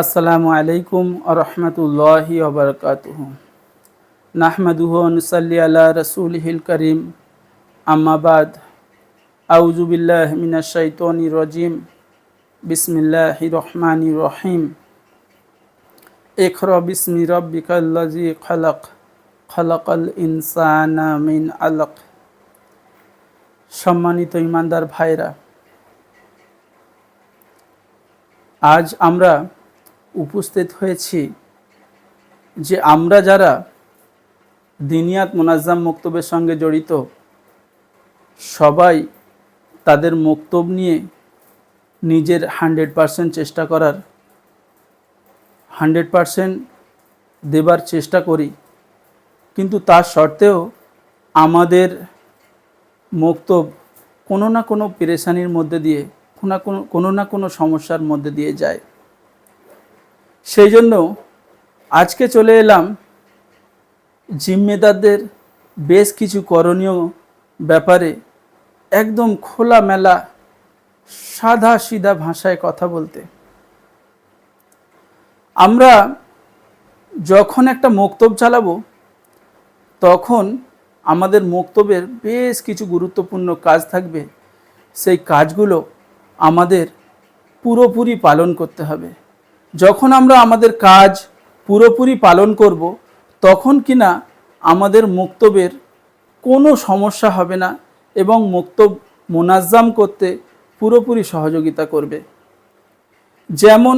আসসালামু আলাইকুম রহমতুল্লাহি ওবরকাতুহ নাহমাদুহ নুসাল্লি আলা রসুলহিল করিম। আম্মাবাদ আউজুবিল্লাহ মিনা মিনাশাইতনি রজিম। বিসমিল্লাহ রহমানি রহিম। ইখরা বিসমি রব্বিকাল্লাজি খলক। খলকল ইনসানা মিন আলক। সম্মানিত ইমানদার ভাইরা, আজ আমরা উপস্থিত হয়েছি যে আমরা যারা দিনিয়াত মোনাজ্জাম মক্তবের সঙ্গে জড়িত, সবাই তাদের মক্তব নিয়ে নিজের হান্ড্রেড পারসেন্ট চেষ্টা করার, হান্ড্রেড পারসেন্ট দেবার চেষ্টা করি। কিন্তু তার সত্ত্বেও আমাদের মক্তব কোনো না কোনো পেরেশানির মধ্যে দিয়ে, কোনো না কোনো কোনো না কোনো সমস্যার মধ্যে দিয়ে যায়। সেই জন্য আজকে চলে এলাম জিম্মেদারদের বেশ কিছু করণীয় ব্যাপারে একদম খোলামেলা সাদা সিধা ভাষায় কথা বলতে। আমরা যখন একটা মক্তব চালাবো, তখন আমাদের মক্তবের বেশ কিছু গুরুত্বপূর্ণ কাজ থাকবে। সেই কাজগুলো আমাদের পুরোপুরি পালন করতে হবে। যখন আমরা আমাদের কাজ পুরোপুরি পালন করব, তখন কিনা আমাদের মুক্তবের কোনো সমস্যা হবে না এবং মুক্তব মোনাজ্জাম করতে পুরোপুরি সহযোগিতা করবে। যেমন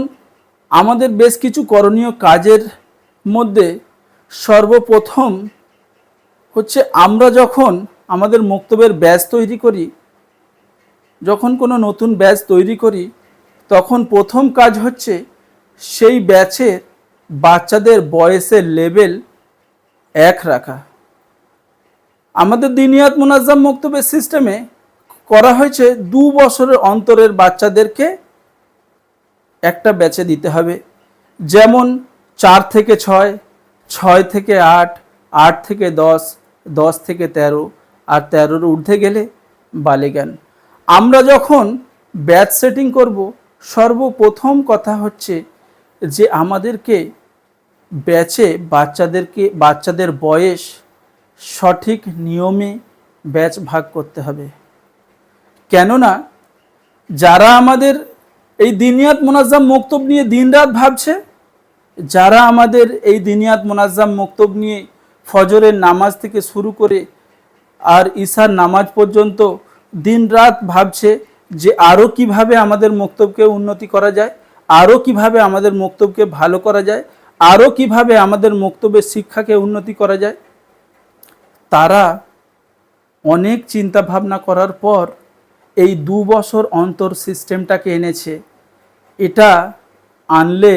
আমাদের বেশ কিছু করণীয় কাজের মধ্যে সর্বপ্রথম হচ্ছে আমরা যখন আমাদের মুক্তবের ব্যাচ তৈরি করি, যখন কোনো নতুন ব্যাচ তৈরি করি, তখন প্রথম কাজ হচ্ছে সেই ব্যাচের বাচ্চাদের বয়সের লেভেল এক রাখা। আমাদের দিনিয়াত মুনাজ্জাম মক্তবের সিস্টেমে করা হয়েছে দু বছরের অন্তরের বাচ্চাদেরকে একটা ব্যাচে দিতে হবে। যেমন চার থেকে ছয় ছয় থেকে আট আট থেকে দশ দশ থেকে তেরো, আর তেরোর ঊর্ধ্বে গেলে বালিগান আমরা যখন ব্যাচ সেটিং করব, সর্বপ্রথম কথা হচ্ছে যে আমাদেরকে ব্যাচে বাচ্চাদেরকে, বাচ্চাদের বয়স সঠিক নিয়মে ব্যাচ ভাগ করতে হবে। কেননা যারা আমাদের এই দিনিয়াত মোনাজ্জাম মক্তব নিয়ে দিনরাত ভাবছে, যারা আমাদের এই দিনিয়াত মোনাজ্জাম মক্তব নিয়ে ফজরের নামাজ থেকে শুরু করে আর ঈশার নামাজ পর্যন্ত দিনরাত ভাবছে যে আরও কীভাবে আমাদের মক্তবকে উন্নতি করা যায় আরও কীভাবে আমাদের মক্তবকে ভালো করা যায় আরও কীভাবে আমাদের মক্তবের শিক্ষাকে উন্নতি করা যায়, তারা অনেক চিন্তা ভাবনা করার পর এই দু বছর অন্তর সিস্টেমটাকে এনেছে। এটা আনলে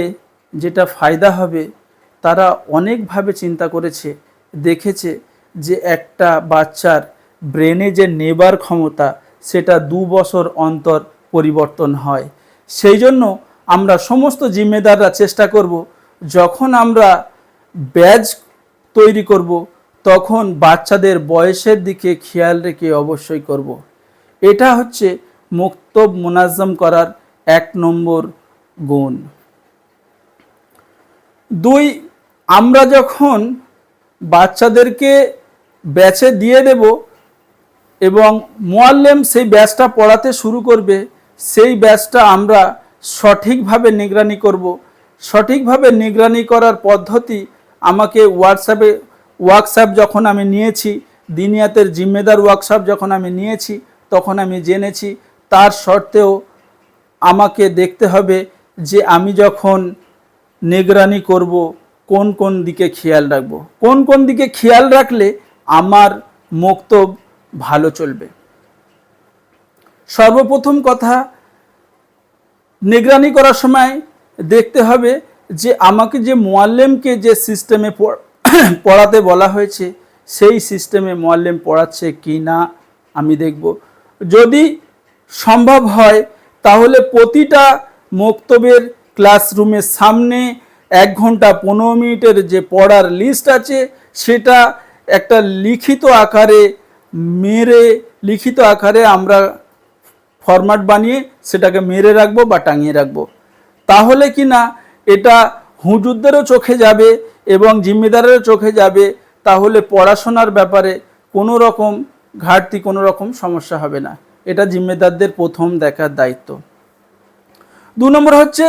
যেটা ফায়দা হবে, তারা অনেকভাবে চিন্তা করেছে, দেখেছে যে একটা বাচ্চার ব্রেনে যে নেবার ক্ষমতা, সেটা দু বছর অন্তর পরিবর্তন হয়। সেই জন্য আমরা সমস্ত জিম্মেদাররা চেষ্টা করব, যখন আমরা ব্যাজ তৈরি করব, তখন বাচ্চাদের বয়সের দিকে খেয়াল রেখে অবশ্যই করব। এটা হচ্ছে মুক্তব মোনাজ্জম করার এক নম্বর গুণ দুই, আমরা যখন বাচ্চাদেরকে ব্যাচে দিয়ে দেব এবং মোয়াল্লেম সেই ব্যাচটা পড়াতে শুরু করবে, সেই ব্যাচটা আমরা সঠিকভাবে নিগরানি করব। সঠিকভাবে নিগরানি করার পদ্ধতি আমাকে হোয়াটসঅ্যাপে ওয়ার্কশপ যখন আমি নিয়েছি, দিনিয়াতের জিম্মেদার ওয়ার্কশপ যখন আমি নিয়েছি, তখন আমি জেনেছি। তার সত্ত্বেও আমাকে দেখতে হবে যে আমি যখন নিগরানি করব, কোন কোন দিকে খেয়াল রাখব। কোন কোন দিকে খেয়াল রাখলে আমার মক্তব ভালো চলবে। সর্বপ্রথম কথা নিগরানি করার সময় দেখতে হবে যে আমাকে যে মোয়াল্লেমকে যে সিস্টেমে পড়াতে বলা হয়েছে, সেই সিস্টেমে মোয়াল্লেম পড়াচ্ছে কি না আমি দেখব। যদি সম্ভব হয়, তাহলে প্রতিটা মক্তবের ক্লাসরুমের সামনে এক ঘণ্টা পনেরো মিনিটের যে পড়ার লিস্ট আছে, সেটা একটা লিখিত আকারে মেরে, লিখিত আকারে আমরা ফরম্যাট বানিয়ে সেটাকে মেরে রাখব বা টাঙিয়ে রাখব। তাহলে কি না, এটা হুজুরদেরও চোখে যাবে এবং জিম্মেদারেরও চোখে যাবে, তাহলে পড়াশোনার ব্যাপারে কোনো রকম ঘাটতি, কোনো রকম সমস্যা হবে না। এটা জিম্মেদারদের প্রথম দেখার দায়িত্ব। দু নম্বর হচ্ছে,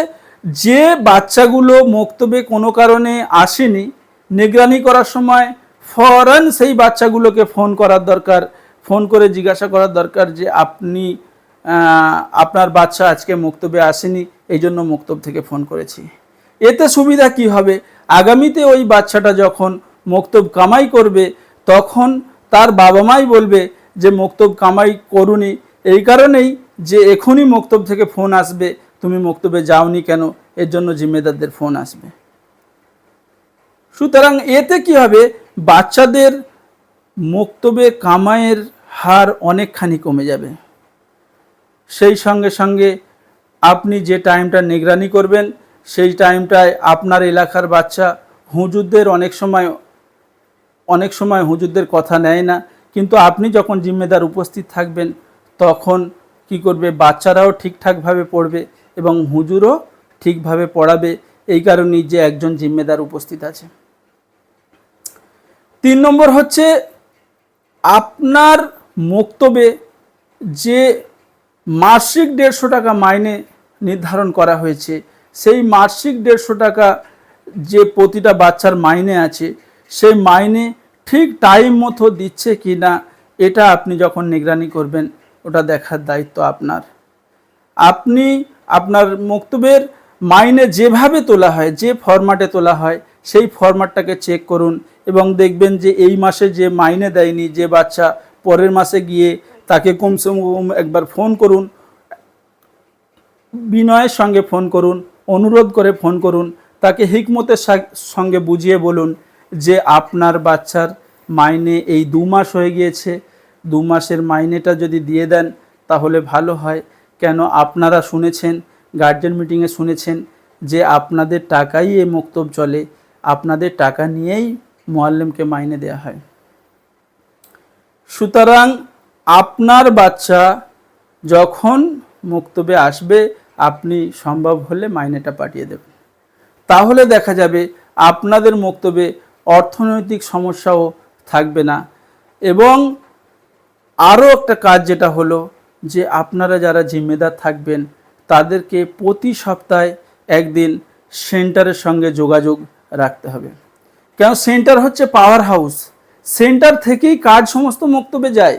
যে বাচ্চাগুলো মক্তবে কোনো কারণে আসেনি, নিগরানি করার সময় ফরান সেই বাচ্চাগুলোকে ফোন করার দরকার, ফোন করে জিজ্ঞাসা করার দরকার যে আপনি আপনার বাচ্চা আজকে মক্তবে আসেনি, এই জন্য মক্তব থেকে ফোন করেছি। এতে সুবিধা কি হবে? আগামীতে ওই বাচ্চাটা যখন মক্তব কামাই করবে, তখন তার বাবা মাই বলবে যে মক্তব কামাই করুনি। এই কারণেই যে, এখনই মক্তব থেকে ফোন আসবে, তুমি মক্তবে যাওনি কেন? এর জন্য জিম্মেদারদের ফোন আসবে। সুতরাং এতে কি হবে? বাচ্চাদের মক্তবে কামাইয়ের হার অনেকখানি কমে যাবে। সেই সঙ্গে সঙ্গে আপনি যে টাইমটা নিগরানি করবেন, সেই টাইমটায় আপনার এলাকার বাচ্চা হুজুরদের অনেক সময় অনেক সময় হুজুরদের কথা নেয় না। কিন্তু আপনি যখন জিম্মেদার উপস্থিত থাকবেন, তখন কি করবে? বাচ্চারাও ঠিকঠাকভাবে পড়বে এবং হুজুরও ঠিকভাবে পড়াবে। এই কারণেই যে একজন জিম্মেদার উপস্থিত আছে। তিন নম্বর হচ্ছে, আপনার মক্তবে যে মাসিক দেড়শো টাকা মাইনে নির্ধারণ করা হয়েছে। সেই মাসিক দেড়শো টাকা যে প্রতিটা বাচ্চার মাইনে আছে, সেই মাইনে ঠিক টাইম মতো দিচ্ছে কি না, এটা আপনি যখন নিগরানি করবেন, ওটা দেখার দায়িত্ব আপনার। আপনি আপনার মক্তবের মাইনে যেভাবে তোলা হয়, যে ফরম্যাটে তোলা হয়, সেই ফরম্যাটটাকে চেক করুন এবং দেখবেন যে এই মাসে যে মাইনে দেয়নি, যে বাচ্চা পরের মাসে গিয়ে তাকে কমসে কম একবার ফোন করুন, বিনয়ের সঙ্গে ফোন করুন, অনুরোধ করে ফোন করুন, তাকে হিকমতের সঙ্গে বুঝিয়ে বলুন যে আপনার বাচ্চার মাইনে এই দু মাস হয়ে গিয়েছে। দু মাসের মাইনেটা যদি দিয়ে দেন তাহলে ভালো হয়। কেন আপনারা শুনেছেন গার্জেন মিটিংয়ে শুনেছেন যে আপনাদের টাকাই এই মক্তব চলে, আপনাদের টাকা নিয়েই মোয়াল্লেমকে মাইনে দেওয়া হয়। সুতরাং আপনার বাচ্চা যখন মক্তবে আসবে, আপনি সম্ভব হলে মাইনেটা পাঠিয়ে দেবেন। তাহলে দেখা যাবে আপনাদের মক্তবে অর্থনৈতিক সমস্যাও থাকবে না এবং আরও একটা কাজ যেটা হলো যে আপনারা যারা জিম্মেদার থাকবেন, তাদেরকে প্রতি সপ্তাহে একদিন সেন্টারের সঙ্গে যোগাযোগ রাখতে হবে। কেন? সেন্টার হচ্ছে পাওয়ার হাউস সেন্টার থেকেই কাজ সমস্ত মক্তবে যায়।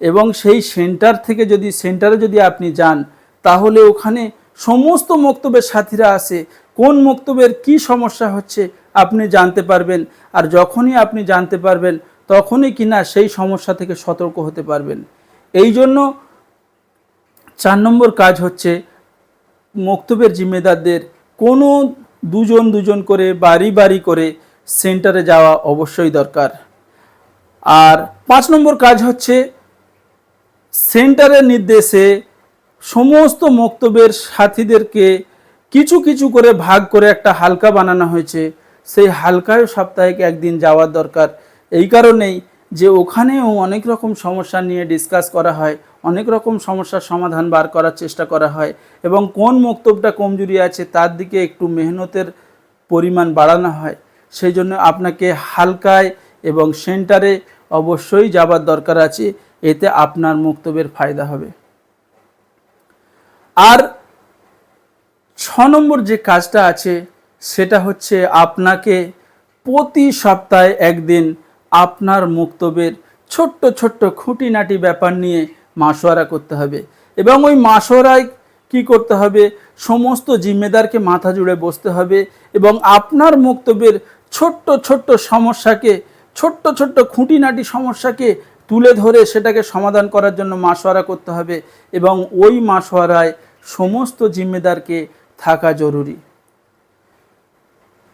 এবং সেই সেন্টার থেকে যদি, সেন্টারে যদি আপনি যান, তাহলে ওখানে সমস্ত মক্তবের সাথীরা আসে কোন মক্তবের কি সমস্যা হচ্ছে আপনি জানতে পারবেন, আর যখনই আপনি জানতে পারবেন, তখনই কিনা সেই সমস্যা থেকে সতর্ক হতে পারবেন। এই জন্য চার নম্বর কাজ হচ্ছে মক্তবের জিম্মেদারদের কোনো দুজন দুজন করে, বাড়ি বাড়ি করে সেন্টারে যাওয়া অবশ্যই দরকার। আর পাঁচ নম্বর কাজ হচ্ছে সেন্টারের নির্দেশে সমস্ত মক্তবের সাথীদেরকে কিছু কিছু করে ভাগ করে একটা হালকা বানানো হয়েছে। সেই হালকায় সাপ্তাহিক একদিন যাওয়ার দরকার। এই কারণেই যে ওখানেও অনেক রকম সমস্যা নিয়ে ডিসকাস করা হয়, অনেক রকম সমস্যার সমাধান বার করার চেষ্টা করা হয় এবং কোন মক্তবটা কমজোরি আছে তার দিকে একটু মেহনতের পরিমাণ বাড়ানো হয়। সেই জন্য আপনাকে হালকায় এবং সেন্টারে অবশ্যই যাবার দরকার আছে। এতে আপনার মুক্তবের ফায়দা হবে। আর ছ নম্বর যে কাজটা আছে, সেটা হচ্ছে আপনাকে প্রতি সপ্তাহে একদিন আপনার মুক্তবের ছোট্ট ছোট্ট খুঁটিনাটি ব্যাপার নিয়ে মাসোয়ারা করতে হবে। এবং ওই মাসোয়ারায় কি করতে হবে? সমস্ত জিম্মেদারকে মাথা জুড়ে বসতে হবে এবং আপনার মুক্তবের ছোট্ট ছোট্ট সমস্যাকে, ছোট্ট ছোট্ট খুঁটিনাটি সমস্যাকে তুলে ধরে সেটাকে সমাধান করার জন্য মাসোয়ারা করতে হবে এবং ওই মাসোয়ারায় সমস্ত জিম্মেদারকে থাকা জরুরি।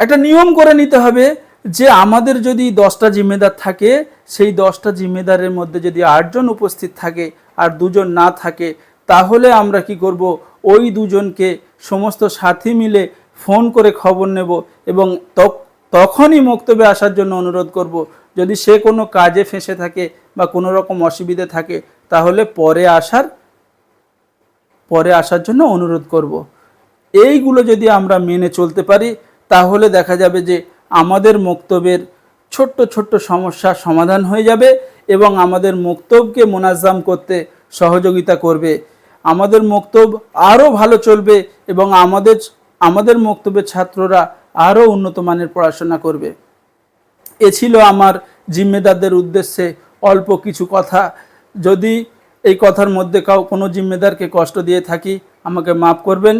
একটা নিয়ম করে নিতে হবে যে আমাদের যদি দশটা জিম্মেদার থাকে, সেই দশটা জিম্মেদারের মধ্যে যদি আটজন উপস্থিত থাকে আর দুজন না থাকে, তাহলে আমরা কি করব? ওই দুজনকে সমস্ত সাথী মিলে ফোন করে খবর নেব এবং তখনই মক্তবে আসার জন্য অনুরোধ করব। যদি সে কোনো কাজে ফেঁসে থাকে বা কোনো রকম অসুবিধে থাকে, তাহলে পরে আসার পরে আসার জন্য অনুরোধ করব। এইগুলো যদি আমরা মেনে চলতে পারি, তাহলে দেখা যাবে যে আমাদের মক্তবের ছোট্ট ছোট্ট সমস্যার সমাধান হয়ে যাবে এবং আমাদের মক্তবকে মোনাজাম করতে সহযোগিতা করবে। আমাদের মক্তব আরও ভালো চলবে এবং আমাদের আমাদের মক্তবের ছাত্ররা আরও উন্নত মানের পড়াশোনা করবে। এ ছিল আমার জিম্মেদারদের উদ্দেশ্যে অল্প কিছু কথা। যদি এই কথার মধ্যে কাউ কোনো জিম্মেদারকে কষ্ট দিয়ে থাকি, আমাকে মাফ করবেন।